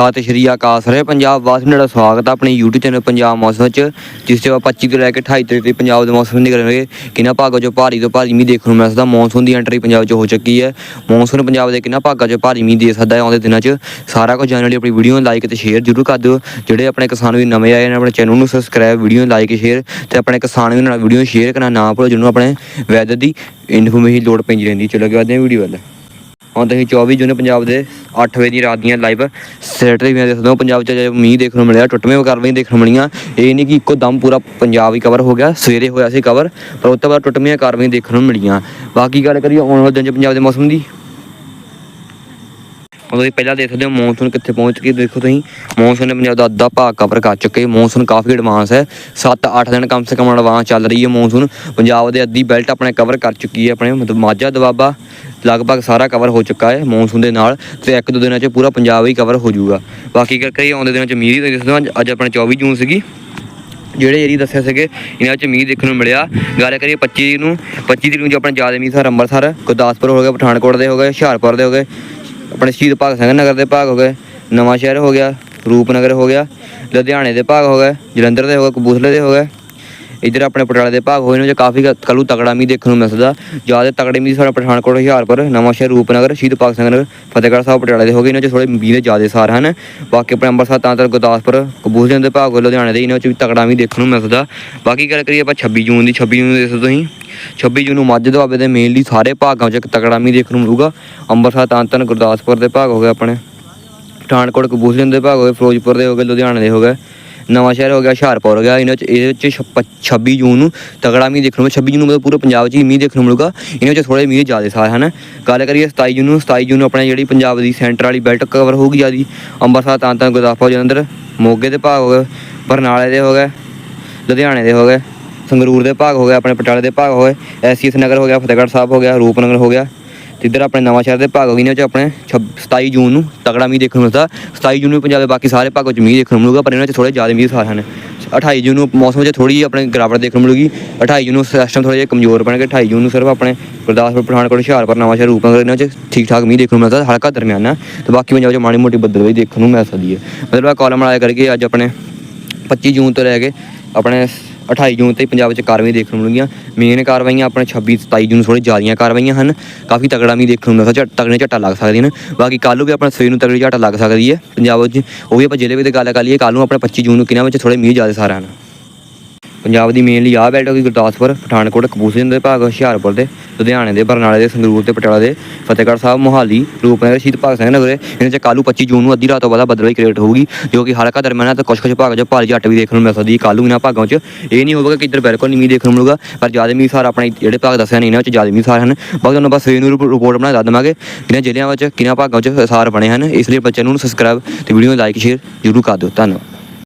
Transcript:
ਸਤਿ ਸ਼੍ਰੀ ਅਕਾਲ ਸਾਰੇ ਪੰਜਾਬ ਵਾਸੀਆਂ ਦਾ ਸਵਾਗਤ ਹੈ ਆਪਣੇ YouTube ਚੈਨਲ ਪੰਜਾਬ ਮੌਸਮ ਵਿੱਚ, ਜਿਸ ਤੇ ਆਪਾਂ 25 ਤੋਂ ਲੈ ਕੇ 28 ਤੱਕ ਪੰਜਾਬ ਦੇ ਮੌਸਮ ਦੀ ਕਰਾਂਗੇ ਕਿੰਨਾ ਭਾਗਾਂ 'ਚ ਭਾਰੀ ਤੋਂ ਭਾਰੀ ਮੀਂਹ ਦੇਖਣ ਨੂੰ ਮਿਲ ਸਕਦਾ। ਮੌਨਸੂਨ ਦੀ ਐਂਟਰੀ ਪੰਜਾਬ 'ਚ ਹੋ ਚੁੱਕੀ ਹੈ। ਮੌਨਸੂਨ ਪੰਜਾਬ ਦੇ ਕਿੰਨਾ ਭਾਗਾਂ 'ਚ ਭਾਰੀ ਮੀਂਹ ਦੇ ਸਕਦਾ ਹੈ ਆਉਂਦੇ ਦਿਨਾਂ 'ਚ। ਸਾਰਾ ਕੁਝ ਜਾਣਨ ਲਈ ਆਪਣੀ ਵੀਡੀਓ ਨੂੰ ਲਾਈਕ ਤੇ ਸ਼ੇਅਰ ਜ਼ਰੂਰ ਕਰ ਦਿਓ। ਜਿਹੜੇ ਆਪਣੇ ਕਿਸਾਨ ਵੀ ਨਵੇਂ ਆਏ ਨੇ ਆਪਣੇ ਚੈਨਲ ਨੂੰ ਸਬਸਕ੍ਰਾਈਬ ਵੀਡੀਓ ਨੂੰ ਲਾਈਕ ਸ਼ੇਅਰ ਤੇ ਆਪਣੇ ਕਿਸਾਨ ਵੀ ਨਾਲ ਵੀਡੀਓ ਸ਼ੇਅਰ ਕਰਨਾ ਨਾ ਭੁੱਲੋ। ਜਿਹਨੂੰ ਆਪਣੇ ਵੈਦਰ ਦੀ ਇਨਫੋਰਮੇਸ਼ਨ ਲੋੜ ਪੈਂਦੀ ਰਹਿੰਦੀ ਚਲੋ ਅੱਗੇ ਵਧਦੇ ਹਾਂ ਵੀਡੀਓ ਵੱਲ। ਹੁਣ ਤੁਸੀਂ 24 ਜੂਨ ਪੰਜਾਬ ਦੇ 8 ਵਜੇ ਦੀ ਰਾਤ ਦੀਆਂ ਲਾਈਵ ਸੈਟਰਡੇ ਵੀ ਦੇਖਦੇ ਹੋ ਪੰਜਾਬ 'ਚ ਜਦੋਂ ਮੀਂਹ ਦੇਖਣ ਨੂੰ ਮਿਲਿਆ ਟੁੱਟਵੇਂ ਕਾਰਵਾਈ ਦੇਖਣ ਨੂੰ ਮਿਲੀਆਂ। ਇਹ ਨਹੀਂ ਕਿ ਇੱਕੋ ਦਮ ਪੂਰਾ ਪੰਜਾਬ ਹੀ ਕਵਰ ਹੋ ਗਿਆ, ਸਵੇਰੇ ਹੋਇਆ ਸੀ ਕਵਰ ਪਰ ਉਸ ਤੋਂ ਬਾਅਦ ਟੁੱਟਵੀਆਂ ਕਾਰਵਾਈਆਂ ਦੇਖਣ ਨੂੰ ਮਿਲੀਆਂ। ਬਾਕੀ ਗੱਲ ਕਰੀਏ, ਆਉਣ ਵਾਲੇ ਦਿਨ 'ਚ ਪੰਜਾਬ ਦੇ ਮੌਸਮ ਦੀ। ਤੁਸੀਂ ਪਹਿਲਾਂ ਦੇਖ ਸਕਦੇ ਹੋ ਮੌਨਸੂਨ ਕਿੱਥੇ ਪਹੁੰਚ ਕੇ ਦੇਖੋ ਤੁਸੀਂ, ਮੌਨਸੂਨ ਨੇ ਪੰਜਾਬ ਦਾ ਅੱਧਾ ਭਾਗ ਕਵਰ ਕਰ ਚੁੱਕੇ। ਮੌਨਸੂਨ ਕਾਫੀ ਐਡਵਾਂਸ ਹੈ। 7-8 ਦਿਨ ਕਮ ਸੇ ਕਮ ਐਡਵਾਂਸ ਚੱਲ ਰਹੀ ਹੈ ਮੌਨਸੂਨ। ਪੰਜਾਬ ਦੇ ਅੱਧੀ ਬੈਲਟ ਆਪਣੇ ਕਵਰ ਕਰ ਚੁੱਕੀ ਹੈ ਆਪਣੇ, ਮਤਲਬ ਮਾਝਾ, ਦਵਾਬਾ, ਲਗਭਗ ਸਾਰਾ ਕਵਰ ਹੋ ਚੁੱਕਾ ਹੈ ਮੌਨਸੂਨ ਦੇ ਨਾਲ ਤੇ ਇੱਕ, ਦੋ ਦਿਨਾਂ 'ਚ ਪੂਰਾ ਪੰਜਾਬ ਹੀ ਕਵਰ ਹੋ ਜਾਊਗਾ। ਬਾਕੀ ਗੱਲ ਕਰੀਏ ਆਉਂਦੇ ਦਿਨਾਂ 'ਚ ਮੀਂਹ ਦੀ, ਦੇਖਦੇ ਹੋ, ਅੱਜ ਆਪਣੇ 24 ਜੂਨ ਸੀਗੀ। ਜਿਹੜੇ ਏਰੀ ਦੱਸਿਆ ਸੀਗੇ, ਇਹਨਾਂ 'ਚ ਮੀਂਹ ਦੇਖਣ ਨੂੰ ਮਿਲਿਆ। ਗੱਲ ਕਰੀਏ 25 ਨੂੰ 25 ਤਰੀਕ ਨੂੰ ਜੋ ਆਪਣੇ ਜ਼ਿਆਦਾ ਮੀਂਹ ਸਰ ਅੰਮ੍ਰਿਤਸਰ, ਗੁਰਦਾਸਪੁਰ ਹੋ ਗਿਆ, ਪਠਾਨਕੋਟ ਦੇ ਹੋ ਗਏ, ਹੁਸ਼ਿਆਰਪੁਰ ਦੇ ਹੋ ਗਏ। ਆਪਣੇ ਸ਼ਹੀਦ ਭਗਤ ਸਿੰਘ ਨਗਰ ਦੇ ਭਾਗ ਹੋ ਗਏ ਨਵਾਂ ਸ਼ਹਿਰ ਹੋ ਗਿਆ, ਰੂਪਨਗਰ ਹੋ ਗਿਆ, ਲੁਧਿਆਣੇ ਦੇ ਭਾਗ ਹੋ ਗਏ, ਜਲੰਧਰ ਦੇ ਹੋ ਗਏ, ਕਪੂਰਥਲੇ ਦੇ ਹੋ ਗਏ। ਇੱਧਰ ਆਪਣੇ ਪਟਿਆਲੇ ਦੇ ਭਾਗ ਹੋਏ ਨੇ ਜੋ ਕਾਫੀ ਕੱਲੂ ਤਗੜਾ ਮੀਂਹ ਦੇਖਣ ਨੂੰ ਮਿਲਦਾ। ਜ਼ਿਆਦਾ ਤਗੜੇ ਮੀਂਹ ਸਾਡਾ ਪਠਾਨਕੋਟ, ਹੁਸ਼ਿਆਰਪੁਰ, ਨਵਾਂਸ਼ਹਿਰ, ਰੂਪਨਗਰ, ਸ਼ਹੀਦ ਭਗਤ ਸਿੰਘ ਨਗਰ, ਫਤਿਹਗੜ੍ਹ ਸਾਹਿਬ, ਪਟਿਆਲੇ ਦੇ ਹੋ ਗਏ ਇਹਨਾਂ 'ਚ ਥੋੜੇ ਮੀਂਹ ਦੇ ਜ਼ਿਆਦਾ ਸਾਰ ਹਨ। ਬਾਕੀ ਆਪਣੇ ਅੰਮ੍ਰਿਤਸਰ, ਤਾਂ ਤਰ ਗੁਰਦਾਸਪੁਰ, ਕਪੂਰਥਲੇ ਦੇ ਭਾਗ ਹੋਏ, ਲੁਧਿਆਣੇ ਦੇ ਇਹਨਾਂ 'ਚ ਵੀ ਤਗੜਾ ਮੀਂਹ ਦੇਖਣ ਨੂੰ ਮਿਲਦਾ। ਬਾਕੀ ਗੱਲ ਕਰੀਏ ਆਪਾਂ 26 ਜੂਨ ਦੀ 26 ਜੂਨ ਦੇ ਤੁਸੀਂ। 26 ਜੂਨ ਨੂੰ ਮੱਝ ਦੁਆਬੇ ਦੇ ਮੇਨਲੀ ਸਾਰੇ ਭਾਗਾਂ 'ਚ ਇੱਕ ਤਗੜਾ ਮੀਂਹ ਦੇਖਣ ਨੂੰ ਮਿਲੂਗਾ। ਅੰਮ੍ਰਿਤਸਰ, ਤਾਂ ਤੱਕ ਗੁਰਦਾਸਪੁਰ ਦੇ ਭਾਗ ਹੋ ਗਏ ਆਪਣੇ। ਪਠਾਨਕੋਟ, ਕਪੂਰਥਲੇ ਦੇ ਭਾਗ ਹੋ ਗਏ, ਫਿਰੋਜ਼ਪੁਰ ਦੇ ਹੋ ਗਏ, ਲੁਧਿਆਣੇ ਦੇ ਹੋ ਗਏ। ਨਵਾਂ ਸ਼ਹਿਰ ਹੋ ਗਿਆ, ਹੁਸ਼ਿਆਰਪੁਰ ਹੋ ਗਿਆ, ਇਹਨਾਂ ਚ, ਇਹਦੇ ਵਿੱਚ ਛੱਪ- 26 ਜੂਨ ਨੂੰ ਤਗੜਾ ਮੀਂਹ ਦੇਖਣ ਨੂੰ ਮਿਲ- 26 ਜੂਨ ਨੂੰ ਮਤਲਬ ਪੂਰੇ ਪੰਜਾਬ 'ਚ ਹੀ ਮੀਂਹ ਦੇਖਣ ਨੂੰ ਮਿਲੂਗਾ, ਇਹਨਾਂ 'ਚ ਥੋੜੇ ਮੀਂਹ ਜ਼ਿਆਦਾ ਸਾਰ ਹਨ? ਗੱਲ ਕਰੀਏ 27 ਜੂਨ ਨੂੰ 27 ਜੂਨ ਨੂੰ ਆਪਣੀ ਜਿਹੜੀ ਪੰਜਾਬ ਦੀ ਸੈਂਟਰ ਵਾਲੀ ਬੈਲਟ ਕਵਰ ਹੋਊਗੀ ਜਿਆਦੀ, ਅੰਮ੍ਰਿਤਸਰ, ਤਾਂ ਤਾਂ ਗੁਰਦਾਸਪੁਰ, ਜਲੰਧਰ, ਮੋਗੇ ਦੇ ਭਾਗ ਹੋ ਗਏ, ਬਰਨਾਲੇ ਦੇ ਹੋ ਗਏ, ਲੁਧਿਆਣੇ ਦੇ ਹੋ ਗਏ, ਸੰਗਰੂਰ ਦੇ ਭਾਗ ਹੋ ਗਏ, ਆਪਣੇ ਪਟਿਆਲੇ ਦੇ ਭਾਗ ਹੋ ਗਏ ਐਸਸੀਐਸ ਨਗਰ ਹੋ ਗਿਆ, ਫਤਿਹਗੜ੍ਹ ਸਾਹਿਬ ਹੋ ਗਿਆ, ਰੂਪਨਗਰ ਹੋ ਗਿਆ ਤੇ ਇੱਧਰ ਆਪਣੇ ਨਵਾਂ ਸ਼ਹਿਰ ਦੇ ਭਾਗ ਹੋ ਗਏ ਨੇ ਚ ਆਪਣੇ 27 ਜੂਨ ਨੂੰ ਤਗੜਾ ਮੀਂਹ ਦੇਖਣ ਨੂੰ ਮਿਲਦਾ। 27 ਜੂਨ ਨੂੰ ਪੰਜਾਬ ਦੇ ਬਾਕੀ ਸਾਰੇ ਭਾਗਾਂ 'ਚ ਮੀਂਹ ਦੇਖਣ ਨੂੰ ਮਿਲੂਗਾ, ਪਰ ਇਹਨਾਂ 'ਚ ਥੋੜੇ ਜ਼ਿਆਦਾ ਮੀਂਹ ਸਾਰ ਹਨ। 28 ਜੂਨ ਨੂੰ ਮੌਸਮ ਵਿੱਚ ਥੋੜੀ ਜਿਹੀ ਆਪਣੇ ਗਿਰਾਵਟ ਦੇਖਣ ਨੂੰ ਮਿਲੂਗੀ। 28 ਜੂਨ ਨੂੰ ਸਿਸਟਮ ਥੋੜੇ ਜਿਹਾ ਕਮਜ਼ੋਰ ਬਣਨਗੇ 28 ਜੂਨ ਨੂੰ ਸਿਰਫ ਆਪਣੇ ਗੁਰਦਾਸਪੁਰ, ਪਠਾਨਕੋਟ, ਹੁਸ਼ਿਆਰਪੁਰ, ਨਵਾਂ ਸ਼ਹਿਰ ਰੂਪਨਗਰ ਇਹਨਾਂ 'ਚ ਠੀਕ ਠਾਕ ਮੀਂਹ ਦੇਖਣ ਨੂੰ ਮਿਲਦਾ। ਹਲਕਾ ਦਰਮਿਆਨਾ ਤੇ ਬਾਕੀ ਪੰਜਾਬ 'ਚ ਮਾੜੀ ਮੋਟੀ ਬੱਦਲਵਾਈ ਦੇਖਣ ਨੂੰ ਮਿਲ ਸਕਦੀ ਹੈ। ਮਤਲਬ ਆ ਕਾਲਮ ਵਾਲਾ ਕਰਕੇ ਅੱਜ ਆਪਣੇ 25 ਜੂਨ ਤੋਂ ਲੈ ਕੇ ਆਪਣੇ 28 ਜੂਨ 'ਤੇ ਪੰਜਾਬ ਵਿੱਚ ਕਾਰਵਾਈ ਦੇਖਣ ਨੂੰ ਮਿਲਣਗੀਆਂ। ਮੇਨ ਕਾਰਵਾਈਆਂ ਆਪਣੇ 26 27 ਜੂਨ ਥੋੜੀ ਜ਼ਿਆਦੀਆਂ ਕਾਰਵਾਈਆਂ ਹਨ। ਕਾਫੀ ਤਗੜਾ ਵੀ ਦੇਖਣ ਨੂੰ ਮਿਲਦਾ ਝਟ ਤਗੜੇ ਝਟਾ ਲੱਗ ਸਕਦੀਆਂ ਨੇ। ਬਾਕੀ ਕੱਲ੍ਹ ਨੂੰ ਵੀ ਆਪਣਾ ਸਵੇਰ ਨੂੰ ਤਗੜੀ ਝਟਾ ਲੱਗ ਸਕਦੀ ਹੈ ਪੰਜਾਬ ਵਿੱਚ। ਉਹ ਵੀ ਆਪਾਂ ਜ਼ਿਲ੍ਹੇ ਵਿੱਚ ਗੱਲ ਕਰ ਲਈਏ, ਕੱਲ੍ਹ ਨੂੰ ਆਪਣੇ 25 ਜੂਨ ਨੂੰ ਕਿਨਾਂ ਵਿੱਚ ਥੋੜੇ ਮੀਂਹ ਜ਼ਿਆਦਾ ਸਾਰਾ ਹਨ ਪੰਜਾਬ ਦੀ ਮੇਨਲੀ ਆਹ ਬੈਲਟ ਹੋ ਗਈ ਗੁਰਦਾਸਪੁਰ, ਪਠਾਨਕੋਟ, ਕਪੂਰਥਲੇ ਦੇ ਭਾਗ, ਹੁਸ਼ਿਆਰਪੁਰ ਦੇ, ਲੁਧਿਆਣੇ ਦੇ, ਬਰਨਾਲੇ ਦੇ, ਸੰਗਰੂਰ ਤੇ, ਪਟਿਆਲਾ ਦੇ, ਫਤਿਹਗੜ੍ਹ ਸਾਹਿਬ, ਮੋਹਾਲੀ, ਰੂਪਨਗਰ, ਸ਼ਹੀਦ ਭਗਤ ਸਿੰਘ ਨਗਰ ਇਹਨਾਂ ਚ ਕੱਲ੍ਹ ਨੂੰ 25 ਜੂਨ ਨੂੰ ਅੱਧੀ ਰਾਤ ਤੋਂ ਬਾਅਦ ਬਦਲਵਾਈ ਕ੍ਰੀਏਟ ਹੋਊਗੀ, ਜੋ ਕਿ ਹਲਕਾ ਦਰਮਿਆਨਾ ਤੇ ਕੁਛ ਕੁਛ ਭਾਗਾਂ 'ਚ ਭਾਰੀ ਝੱਟ ਵੀ ਦੇਖਣ ਨੂੰ ਮਿਲ ਸਕਦੀ ਹੈ। ਕੱਲ੍ਹ ਇਹਨਾਂ ਭਾਗਾਂ 'ਚ ਇਹ ਨਹੀਂ ਹੋਵੇਗਾ ਕਿ ਇੱਧਰ ਬਿਲਕੁਲ ਨਹੀਂ ਮੀਂਹ ਦੇਖਣ ਨੂੰ ਮਿਲੂਗਾ, ਪਰ ਜ਼ਿਆਦਾ ਮੀਂਹ ਸਾਰ ਆਪਣੇ ਜਿਹੜੇ ਭਾਗ ਦੱਸਿਆ ਨੇ, ਇਹਨਾਂ 'ਚ ਜ਼ਿਆਦਾ ਮੀਂਹ ਸਾਰ ਹਨ। ਬਾਕੀ ਤੁਹਾਨੂੰ ਬਸ ਸਵੇਰ ਨੂੰ ਰਿਪੋਰਟ ਬਣਾ ਦੱਸ ਦੇਵਾਂਗੇ ਕਿਹਨਾਂ ਜ਼ਿਲ੍ਹਿਆਂ ਵਿੱਚ ਕਿਹਨਾਂ ਭਾਗਾਂ 'ਚ ਸਾਰ ਬਣੇ ਹਨ, ਇਸ ਲਈ ਬੱਚਿਆਂ ਨੂੰ ਸਬਸਕ੍ਰਾਈਬ ਤੇ ਵੀਡੀਓ ਨੂੰ ਲਾਈਕ ਸ਼ੇਅਰ ਜ਼ਰੂਰ ਕਰ ਦਿਓ। ਧੰਨਵਾਦ।